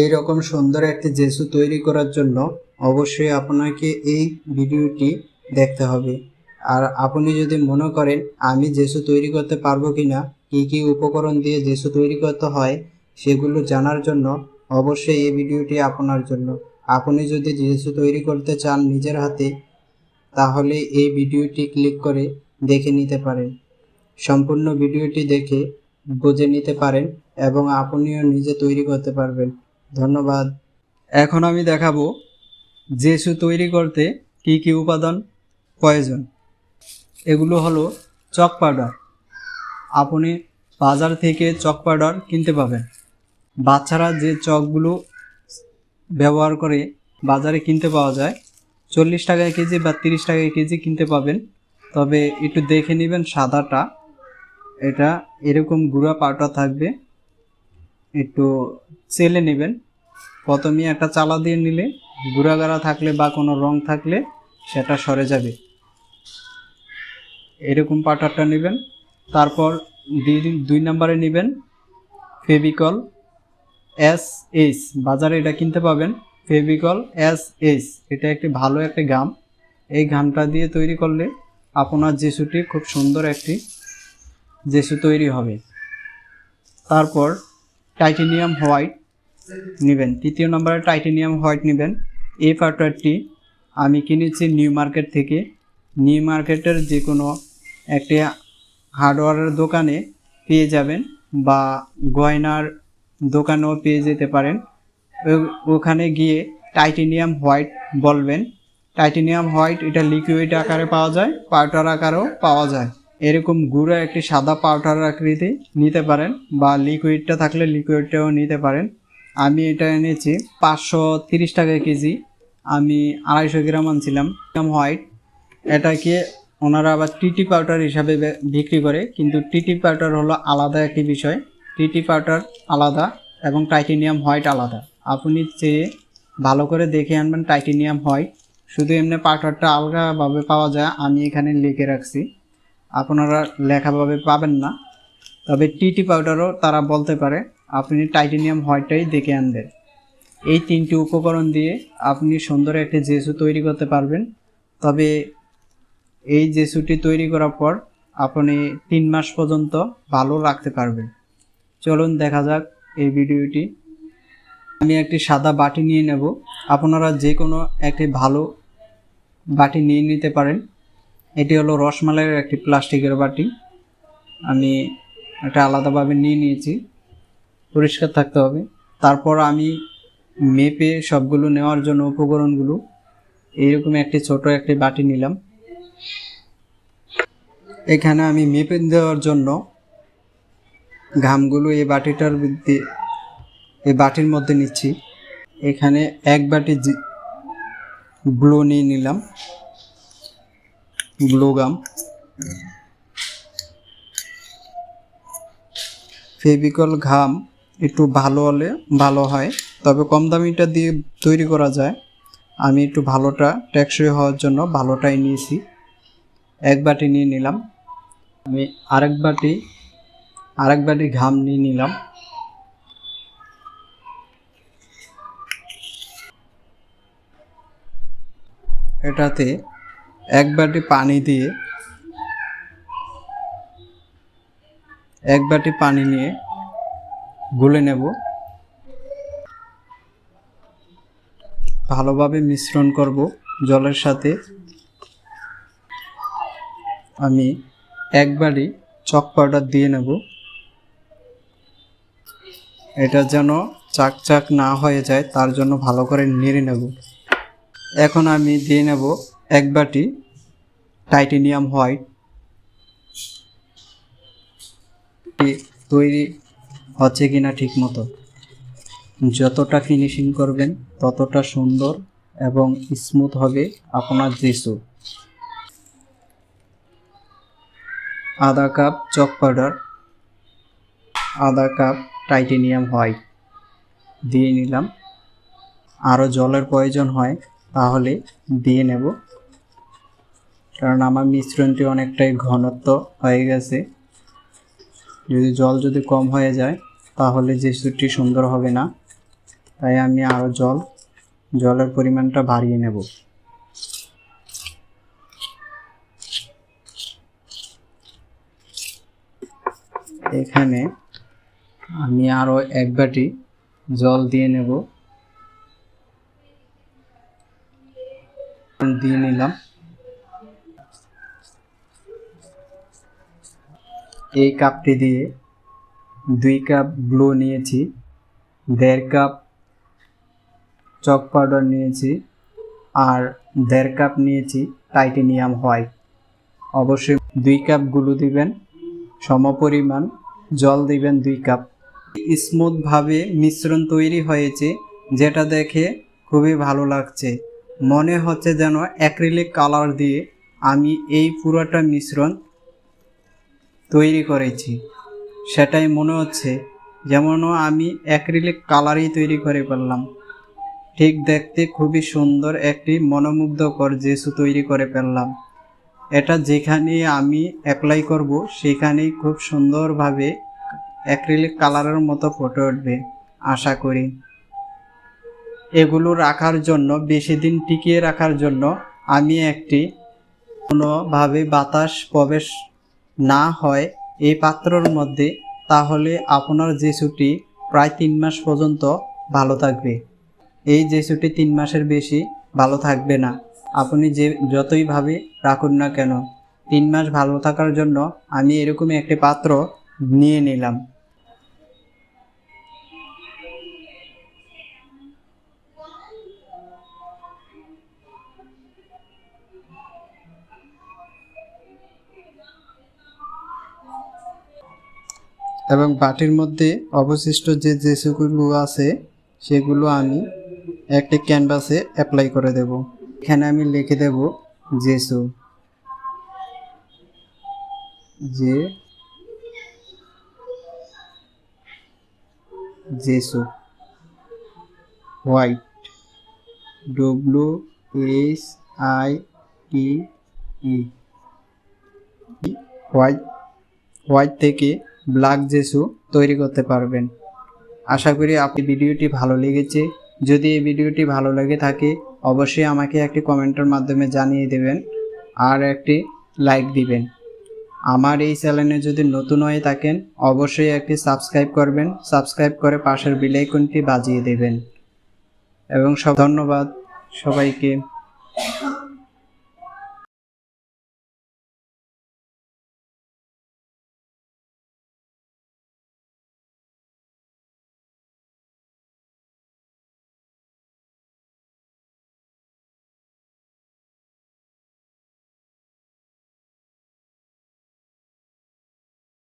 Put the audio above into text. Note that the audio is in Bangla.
এই রকম সুন্দর একটি জেসু তৈরি করার জন্য অবশ্যই আপনাকে এই ভিডিওটি দেখতে হবে। আর আপনি যদি মনে করেন, আমি জেসু তৈরি করতে পারব কি না কী কী উপকরণ দিয়ে জেসু তৈরি করতে হয়, সেগুলো জানার জন্য অবশ্যই এই ভিডিওটি আপনার জন্য। আপনি যদি জেসু তৈরি করতে চান নিজের হাতে, তাহলে এই ভিডিওটি ক্লিক করে দেখে নিতে পারেন। সম্পূর্ণ ভিডিওটি দেখে বুঝে নিতে পারেন এবং আপনিও নিজে তৈরি করতে পারবেন। ধন্যবাদ। এখন আমি দেখাবো জেসু তৈরি করতে কি কি উপাদান প্রয়োজন। এগুলো হলো চক পাউডার। আপনি বাজার থেকে চক পাউডার কিনতে পাবেন। বাচ্চারা যে চকগুলো ব্যবহার করে বাজারে কিনতে পাওয়া যায়, চল্লিশ টাকায় কেজি বা তিরিশ টাকায় কেজি কিনতে পাবেন। তবে একটু দেখে নেবেন সাদাটা। এটা এরকম গুঁড়া পাউডার থাকবে। একটু চেলে নেবেন। প্রথমে একটা চালা দিয়ে নিলে গুঁড়া গাড়া থাকলে বা কোনো রং থাকলে সেটা সরে যাবে। এরকম পাটারটা নেবেন। তারপর দুই- নম্বরে নেবেন ফেভিকল এস এইচ। বাজারে এটা কিনতে পাবেন, ফেভিকল এস এইচ। এটা একটি ভালো একটি গাম। এই গামটা দিয়ে তৈরি করলে আপনার জেসুটি খুব সুন্দর একটি জেসু তৈরি হবে। তারপর টাইটেনিয়াম হোয়াইট নেবেন। তৃতীয় নম্বরে টাইটেনিয়াম হোয়াইট নেবেন। এই পাউডারটি আমি কিনেছি নিউ মার্কেট থেকে। নিউ মার্কেটের যে কোনো একটি হার্ডওয়্যারের দোকানে পেয়ে যাবেন বা গয়নার দোকানেও পেয়ে যেতে পারেন। ওখানে গিয়ে টাইটেনিয়াম হোয়াইট বলবেন। টাইটেনিয়াম হোয়াইট এটা লিকুইড আকারে পাওয়া যায়, পাউডার আকারেও পাওয়া যায়। এরকম গুঁড়ো একটি সাদা পাউডার আকৃতি নিতে পারেন বা লিকুইডটা থাকলে লিকুইডটাও নিতে পারেন। আমি এটা এনেছি পাঁচশো তিরিশ টাকা কেজি। আমি আড়াইশো গ্রাম আনছিলাম। হোয়াইট এটাকে ওনারা আবার টিটি পাউডার হিসাবে বিক্রি করে, কিন্তু টিটি পাউডার হলো আলাদা একটি বিষয়। টিটি পাউডার আলাদা এবং টাইটেনিয়াম হোয়াইট আলাদা। আপনি চেয়ে ভালো করে দেখে আনবেন টাইটেনিয়াম হোয়াইট শুধু এমনি পাউডারটা আলগাভাবে পাওয়া যায়, আমি এখানে লিখে রাখছি। আপনারা লেখাভাবে পাবেন না। তবে টিটি পাউডারও তারা বলতে পারে, আপনি টাইটেনিয়াম হোয়াইটটাই দেখে আনবেন। এই তিনটি উপকরণ দিয়ে আপনি সুন্দর একটি জেসু তৈরি করতে পারবেন। তবে এই জেসুটি তৈরি করার পর আপনি তিন মাস পর্যন্ত ভালো রাখতে পারবেন। চলুন দেখা যাক এই ভিডিওটি। আমি একটি সাদা বাটি নিয়ে নেব। আপনারা যে কোনো একটি ভালো বাটি নিয়ে নিতে পারেন। এটি হলো রসমালাইয়ের একটি প্লাস্টিকের বাটি। আমি এটা আলাদাভাবে নিয়ে নিয়েছি। পরিষ্কার থাকতে হবে। তারপর আমি মেপে সবগুলো নেওয়ার জন্য উপকরণগুলো, এইরকম একটি ছোট একটি বাটি নিলাম। এখানে আমি মেপে দেওয়ার জন্য ঘামগুলো এই বাটিটার এই বাটির মধ্যে নিচ্ছি। এখানে এক বাটি গ্লো নিয়ে নিলাম। গ্লো গাম ফেভিকল ঘাম একটু ভালো হলে ভালো হয়, তবে কম দামিটা দিয়ে তৈরি করা যায়। আমি একটু ভালোটা, টেকসই হওয়ার জন্য ভালোটাই নিয়েছি। এক বাটি নিয়ে নিলাম। আমি আরেক বাটি আরেক বাটি ঘাম নিয়ে নিলাম। এটাতে এক বাটি পানি দিয়ে, এক বাটি পানি নিয়ে গুলে নেব। ভালোভাবে মিশ্রণ করব জলের সাথে। আমি এক বাটি চক পাউডার দিয়ে নেব। এটা যেন চাক চাক না হয়ে যায়, তার জন্য ভালো করে নেড়ে নেব। এখন আমি দিয়ে নেব এক বাটি টাইটেনিয়াম হোয়াইট তৈরি হচ্ছে কিনা ঠিক মতো যতটা ফিনিশিং করবেন, ততটা সুন্দর এবং স্মুথ হবে আপনার জেসু আধা কাপ চক পাউডার, আধা কাপ টাইটেনিয়াম হোয়াইট দিয়ে নিলাম। আরও জলের প্রয়োজন হয়, তাহলে দিয়ে নেব। কারণ আমার মিশ্রণটি অনেকটাই ঘনত্ব হয়ে গেছে। যদি জল যদি কম হয়ে যায়, তাহলে যে জেসুটি সুন্দর হবে না। তাই আমি আরও জল, জলের পরিমাণটা বাড়িয়ে নেব। এখানে আমি আরও এক বাটি জল দিয়ে নেব। দিয়ে নিলাম। এই কাপটি দিয়ে দুই কাপ গ্লো নিয়েছি, দেড় কাপ চক পাউডার নিয়েছি আর দেড় কাপ নিয়েছি টাইটেনিয়াম হোয়াইট। অবশ্যই দুই কাপগুলো দিবেন, সমপরিমাণ জল দিবেন দুই কাপ। স্মুথভাবে মিশ্রণ তৈরি হয়েছে, যেটা দেখে খুবই ভালো লাগছে। মনে হচ্ছে যেন অ্যাক্রিলিক কালার দিয়ে আমি এই পুরোটা মিশ্রণ তৈরি করেছি। সেটাই মনে হচ্ছে যেমনও আমি অ্যাক্রিলিক কালারই তৈরি করে ফেললাম। ঠিক দেখতে খুবই সুন্দর একটি মনোমুগ্ধকর জেসু তৈরি করে ফেললাম। এটা যেখানে আমি অ্যাপ্লাই করব, সেখানেই খুব সুন্দরভাবে অ্যাক্রিলিক কালারের মতো ফুটে উঠবে, আশা করি। এগুলো রাখার জন্য, বেশি দিন টিকিয়ে রাখার জন্য আমি একটি কোনোভাবে বাতাস প্রবেশ না হয় এই পাত্রর মধ্যে, তাহলে আপনার জেসুটি প্রায় তিন মাস পর্যন্ত ভালো থাকবে। এই জেসুটি তিন মাসের বেশি ভালো থাকবে না। আপনি যে যতইভাবে রাখুন না কেন, তিন মাস ভালো থাকার জন্য আমি এরকমই একটি পাত্র নিয়ে নিলাম। এবং বাটির মধ্যে অবশিষ্ট যে জেসুগুলো আছে, সেগুলো আমি একটি ক্যানভাসে অ্যাপ্লাই করে দেব। এখানে আমি লিখে দেব জেসু যে gesso white. W H I T E. White white থেকে ব্ল্যাক জেসু তৈরি করতে পারবেন। আশা করি আপনি ভিডিওটি ভালো লেগেছে। যদি এই ভিডিওটি ভালো লেগে থাকে, অবশ্যই আমাকে একটি কমেন্টের মাধ্যমে জানিয়ে দেবেন আর একটি লাইক দিবেন। আমার এই চ্যানেলে যদি নতুন হয়ে থাকেন, অবশ্যই একটি সাবস্ক্রাইব করবেন। সাবস্ক্রাইব করে পাশের বেলাইকনটি বাজিয়ে দেবেন। এবং সব ধন্যবাদ সবাইকে।